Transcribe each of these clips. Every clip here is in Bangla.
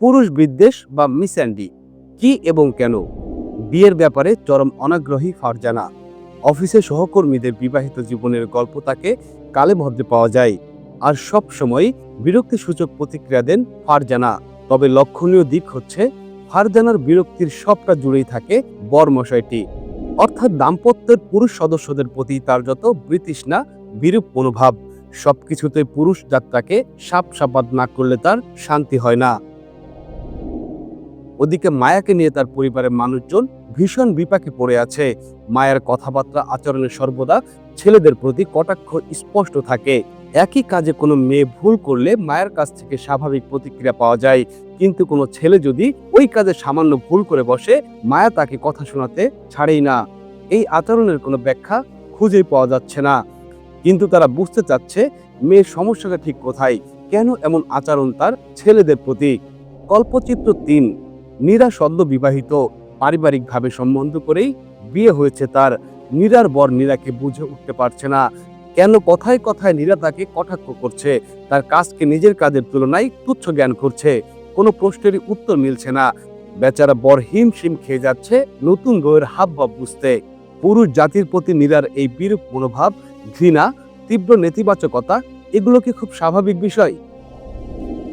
পুরুষ বিদ্বেষ বা মিস্যান্ডি কি এবং কেন? বিয়ের ব্যাপারে চরম অনাগ্রহী ফারজানা। অফিসে সহকর্মীদের বিবাহিত জীবনের গল্প তাকে কালে ভদ্রে পাওয়া যায়। আর সব সময় বিরক্তিসূচক প্রতিক্রিয়া দেন ফারজানা। তবে লক্ষণীয় দিক হচ্ছে, ফারজানার বিরক্তির সবটা জুড়েই থাকে বরমশাইটি। অর্থাৎ দাম্পত্যের পুরুষ সদস্যদের প্রতি তার যত বৃতৃষ্ণা বিরূপ মনোভাব সবকিছুতে পুরুষ যাত্রাকে সাপ সাপাত না করলে তার শান্তি হয় না। ওদিকে মায়াকে নিয়ে তার পরিবারের মানুষজন ভীষণ বিপাকে পড়ে আছে। মায়ের কথাবার্তা আচরণে সর্বদা ছেলেদের প্রতি কটাক্ষ স্পষ্ট থাকে। একই কাজে কোনো মেয়ে ভুল করলে মায়ের কাছ থেকে স্বাভাবিক প্রতিক্রিয়া পাওয়া যায়। কিন্তু কোনো ছেলে যদি ওই কাজে সামান্য ভুল করে বসে, মায়া তাকে কথা শোনাতে ছাড়েই না। এই আচরণের কোনো ব্যাখ্যা খুঁজেই পাওয়া যাচ্ছে না। কিন্তু তারা বুঝতে চাচ্ছে, মেয়ের সমস্যাটা ঠিক কোথায়? কেন এমন আচরণ তার ছেলেদের প্রতি? কল্পচিত্র তিন নীরা সদ্য বিবাহিত পারিবারিকভাবে সম্বন্ধ করেই বিয়ে হয়েছে তার। নীরার বর নীরাকে বুঝে উঠতে পারছে না। কেন কথায় কথায় নীরা তাকে কটাক্ষ করছে? তার কাজকে নিজের কাজের তুলনায় তুচ্ছ জ্ঞান করছে। কোনো প্রশ্নেরই উত্তর মিলছে না। বেচারা বর হিমশিম খেয়ে যাচ্ছে নতুন বউয়ের হাবভাব বুঝতে। পুরুষ জাতির প্রতি নীরার এই বিরূপ মনোভাব, ঘৃণা, তীব্র নেতিবাচকতা, এগুলো কি খুব স্বাভাবিক বিষয়?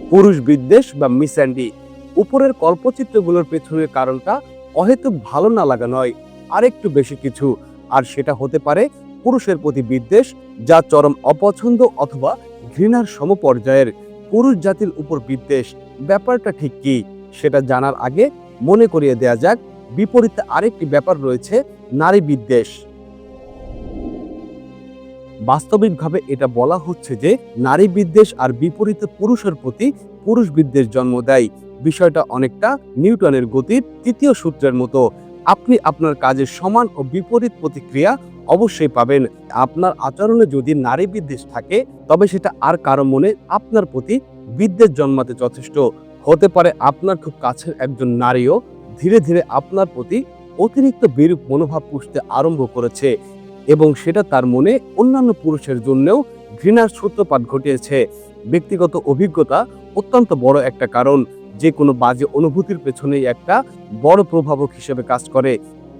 পুরুষ বিদ্বেষ বা মিস্যান্ডি উপরের কল্পচিত্রগুলোর পেছনের কারণটা অহেতুক ভালো না লাগা নয়, আরেকটু বেশি কিছু। আর সেটা হতে পারে পুরুষের প্রতি বিদ্বেষ, যা চরম অপছন্দ অথবা ঘৃণার সমপর্যায়ের। পুরুষ জাতির উপর বিদ্বেষ, ব্যাপারটা ঠিক কি? সেটা জানার আগে মনে করিয়ে দেয়া যাক, বিপরীতে আরেকটি ব্যাপার রয়েছে, নারী বিদ্বেষ। বাস্তবিকভাবে এটা বলা হচ্ছে যে, নারী বিদ্বেষ আর বিপরীতে পুরুষের প্রতি পুরুষ বিদ্বেষ জন্ম দেয়। বিষয়টা অনেকটা নিউটনের গতির তৃতীয় সূত্রের মতো। আপনি আপনার কাজের সমান ও বিপরীত প্রতিক্রিয়া অবশ্যই পাবেন। আপনার আচরণে যদি নারী বিদ্বেষ থাকে, তবে সেটা আর কারও মনে আপনার প্রতি বিদ্বেষ জন্মাতে যথেষ্ট। হতে পারে আপনার খুব কাছের একজন নারীও ধীরে ধীরে আপনার প্রতি অতিরিক্ত বিরূপ মনোভাব পুষতে আরম্ভ করেছে এবং সেটা তার মনে অন্যান্য পুরুষের জন্যও ঘৃণার সূত্রপাত ঘটিয়েছে। ব্যক্তিগত অভিজ্ঞতা অত্যন্ত বড় একটা কারণ। যে কোনো বাজে অনুভূতির পেছনেই একটা বড় প্রভাবক হিসেবে কাজ করে।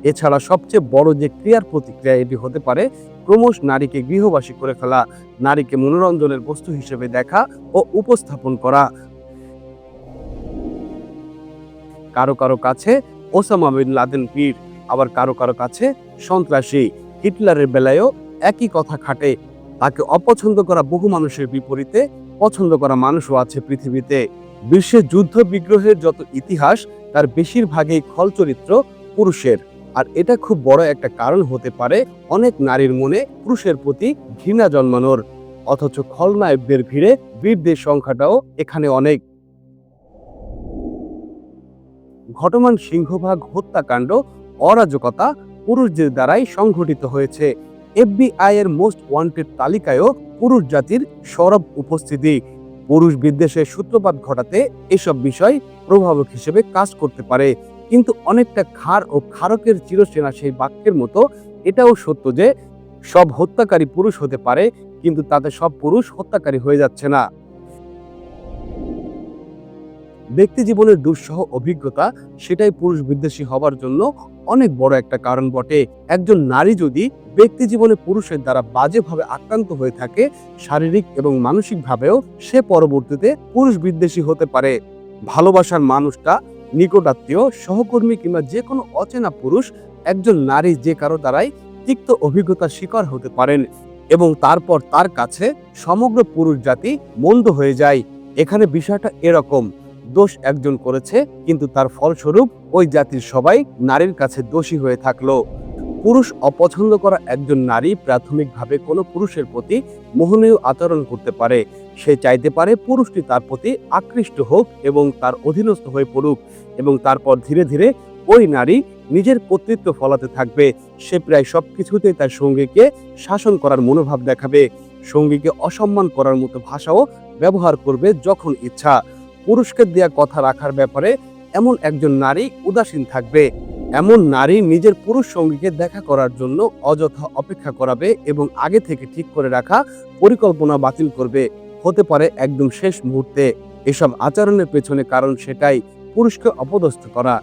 এছাড়া সবচেয়ে বড় যে ক্রিয়ার প্রতিক্রিয়া এটি হতে পারে, ক্রমশ নারীকে গৃহবাসী করে ফেলা, নারীকে মনোরঞ্জনের বস্তু হিসেবে দেখা ও উপস্থাপন করা। কারও কারও কাছে ওসামা বিন লাদেন পীর, আবার কারও কারও কাছে সন্ত্রাসী। হিটলারের বেলায়ও একই কথা খাটে। তাকে অপছন্দ করা বহু মানুষের বিপরীতে পছন্দ করা মানুষও আছে পৃথিবীতে। বিশ্বের যুদ্ধ বিগ্রহের যত ইতিহাস, তার বেশিরভাগই খল চরিত্র পুরুষের। আর এটা খুব বড় একটা কারণ হতে পারে অনেক নারীর মনে পুরুষের প্রতি ঘৃণা জন্মানোর। অথচ খলনায়কদের ভিড়ে বীরদের সংখ্যাটাও এখানে অনেক। ঘটমান সিংহভাগ হত্যাকাণ্ড, অরাজকতা পুরুষদের দ্বারাই সংঘটিত হয়েছে। এফবিআই এর মোস্ট ওয়ান্টেড তালিকায়ও পুরুষ জাতির সরব উপস্থিতি। পুরুষ বিদ্বেষের সূত্রপাত ঘটাতে এসব বিষয় প্রভাবক হিসেবে কাজ করতে পারে। কিন্তু অনেকটা খার ও খারকের চিরসেনা সেই বাক্যের মতো এটাও সত্য যে সব হত্যাকারী পুরুষ হতে পারে, কিন্তু তাতে সব পুরুষ হত্যাকারী হয়ে যাচ্ছে না। ব্যক্তি জীবনের দুঃসহ অভিজ্ঞতা, সেটাই পুরুষ বিদ্বেষী হবার জন্য অনেক বড় একটা কারণ বটে। একজন নারী যদি ব্যক্তি জীবনে পুরুষের দ্বারা বাজেভাবে আক্রান্ত হয়ে থাকে, শারীরিক এবং মানসিকভাবেও সে পরবর্তীতে পুরুষ বিদ্বেষী হতে পারে। ভালোবাসার মানুষটা নিকটাত্মীয়, সহকর্মী কিংবা যে কোনো অচেনা পুরুষ একজন নারী যে কারও দ্বারাই তিক্ত অভিজ্ঞতার শিকার হতে পারেন এবং তারপর তার কাছে সমগ্র পুরুষ জাতি মন্দ হয়ে যায়। এখানে বিষয়টা এরকম। দোষ একজন করেছে, কিন্তু তার ফলস্বরূপ ওই জাতির সবাই নারীর কাছে দোষী হয়ে থাকল। পুরুষ অপছন্দ করা একজন নারী প্রাথমিকভাবে কোনো পুরুষের প্রতি মোহনীয় আচরণ করতে পারে। সে চাইতে পারে পুরুষটি তার প্রতি আকৃষ্ট হোক এবং তার অধীনস্থ হয়ে পড়ুক এবং তারপর ধীরে ধীরে ওই নারী নিজের কর্তৃত্ব ফলাতে থাকবে। সে প্রায় সব কিছুতেই তার সঙ্গীকে শাসন করার মনোভাব দেখাবে। সঙ্গীকে অসম্মান করার মতো ভাষাও ব্যবহার করবে যখন ইচ্ছা। পুরুষকে দেয়া কথা রাখার ব্যাপারে এমন একজন নারী উদাসীন থাকবে। এমন নারী নিজের পুরুষ সঙ্গীকে দেখা করার জন্য অযথা অপেক্ষা করাবে এবং আগে থেকে ঠিক করে রাখা পরিকল্পনা বাতিল করবে। হতে পারে একদম শেষ মুহূর্তে। এসব আচরণের পেছনে কারণ সেটাই, পুরুষকে অপদস্থ করা।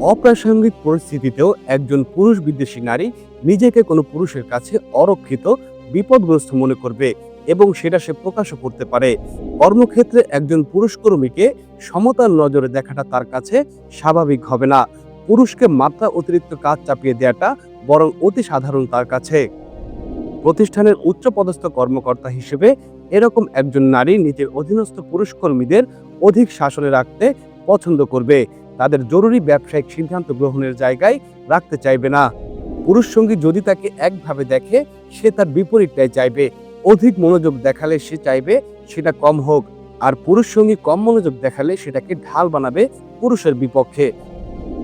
অপ্রাসঙ্গিক পরিস্থিতিতেও একজন পুরুষ বিদ্বেষী নারী নিজেকে কোনো পুরুষের কাছে অরক্ষিত, বিপদগ্রস্ত মনে করবে। এবং সেটা সে প্রকাশও করতে পারে। কর্মক্ষেত্রে একজন পুরুষ কর্মীকে সমতার নজরে দেখাটা তার কাছে স্বাভাবিক হবে না। পুরুষকে মাত্রা অতিরিক্ত কাজ চাপিয়ে দেওয়াটা বরং অতি সাধারণ তার কাছে। প্রতিষ্ঠানের উচ্চপদস্থ কর্মকর্তা হিসেবে এরকম একজন নারী নিজের অধীনস্থ পুরুষ কর্মীদের অধিক শাসনে রাখতে পছন্দ করবে। তাদের জরুরি ব্যবসায়িক সিদ্ধান্ত গ্রহণের জায়গায় রাখতে চাইবে না। পুরুষ সঙ্গী যদি তাকে একভাবে দেখে, সে তার বিপরীতটাই চাইবে। অধিক মনোযোগ দেখালে সে চাইবে সেটা কম হোক, আর পুরুষ সঙ্গী কম মনোযোগ দেখালে সেটাকে ঢাল বানাবে পুরুষের বিপক্ষে।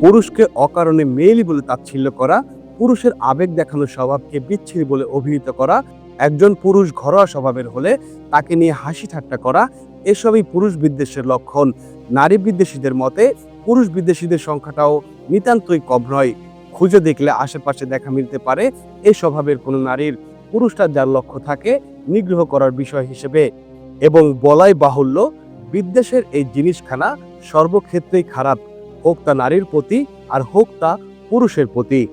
পুরুষকে অকারণে মেয়েলি বলে তাচ্ছিল্য করা, পুরুষের আবেগ দেখানোর স্বভাবকে বিচ্ছিরি বলে অভিহিত করা, একজন পুরুষ ঘরোয়া স্বভাবের হলে তাকে নিয়ে হাসি ঠাট্টা করা, এসবই পুরুষ বিদ্বেষের লক্ষণ। নারী বিদ্বেষীদের মতে, পুরুষ বিদ্বেষীদের সংখ্যাটাও নিতান্তই কম নয়। খুঁজে দেখলে আশেপাশে দেখা মিলতে পারে, এ স্বভাবের কোনো নারীর পুরুষটা যার লক্ষ্য থাকে নিগ্রহ করার বিষয় হিসেবে। এবং বলাই বাহুল্য, বিদ্বেষের এই জিনিসখানা সর্বক্ষেত্রেই খারাপ, হোক তা নারীর প্রতি আর হোক তা পুরুষের প্রতি।